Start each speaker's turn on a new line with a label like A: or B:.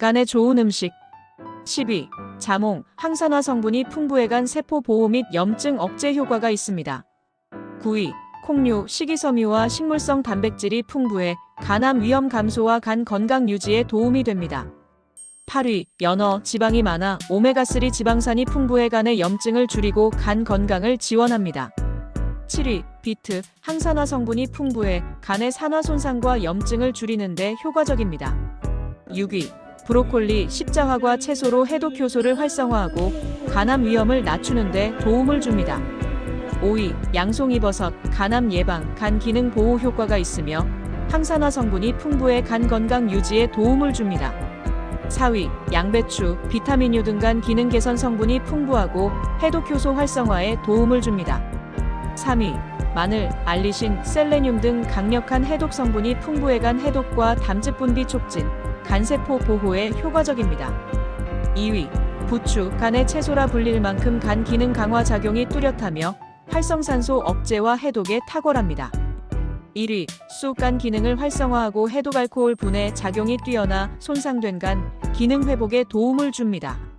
A: 간에 좋은 음식. 12. 자몽, 항산화 성분이 풍부해 간 세포 보호 및 염증 억제 효과가 있습니다. 9위. 콩류, 식이섬유와 식물성 단백질이 풍부해 간암 위험 감소와 간 건강 유지에 도움이 됩니다. 8위. 연어, 지방이 많아 오메가3 지방산이 풍부해 간의 염증을 줄이고 간 건강을 지원합니다. 7위. 비트, 항산화 성분이 풍부해 간의 산화 손상과 염증을 줄이는데 효과적입니다. 6위. 브로콜리, 십자화과 채소로 해독 효소를 활성화하고 간암 위험을 낮추는데 도움을 줍니다. 5위. 양송이 버섯, 간암 예방, 간 기능 보호 효과가 있으며 항산화 성분이 풍부해 간 건강 유지에 도움을 줍니다. 4위. 양배추, 비타민유 등 간 기능 개선 성분이 풍부하고 해독 효소 활성화에 도움을 줍니다. 3위. 마늘, 알리신, 셀레늄 등 강력한 해독 성분이 풍부해 간 해독과 담즙 분비 촉진, 간세포 보호에 효과적입니다. 2위. 부추, 간의 채소라 불릴 만큼 간 기능 강화 작용이 뚜렷하며 활성산소 억제와 해독에 탁월합니다. 1위. 쑥, 간 기능을 활성화하고 해독 알코올 분해 작용이 뛰어나 손상된 간 기능 회복에 도움을 줍니다.